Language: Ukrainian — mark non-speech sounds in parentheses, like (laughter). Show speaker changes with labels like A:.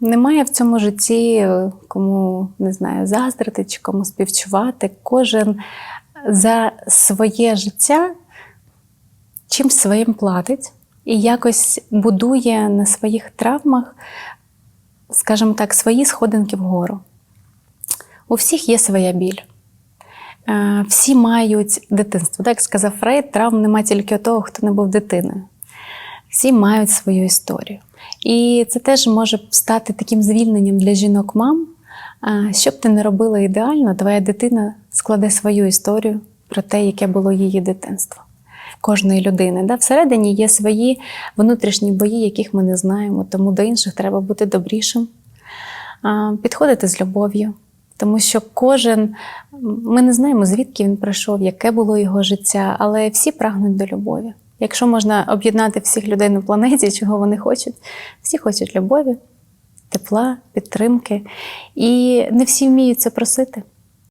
A: Немає в цьому житті е, кому не знаю, заздрити чи кому співчувати. Кожен за своє життя чимсь своїм платить і якось будує на своїх травмах, скажімо так, свої сходинки вгору. У всіх є своя біль. Е, Всі мають дитинство. Так як сказав Фрейд, травм нема тільки того, хто не був дитиною. Всі мають свою історію. І це теж може стати таким звільненням для жінок-мам. А, Що б ти не робила ідеально, твоя дитина складе свою історію про те, яке було її дитинство. Кожної людини. Да? Всередині є свої внутрішні бої, яких ми не знаємо, тому до інших треба бути добрішим, підходити з любов'ю. Тому що кожен, ми не знаємо, звідки він прийшов, яке було його життя, але всі прагнуть до любові. Якщо можна об'єднати всіх людей на планеті, (laughs) чого вони хочуть, всі хочуть любові, тепла, підтримки. І не всі вміють це просити.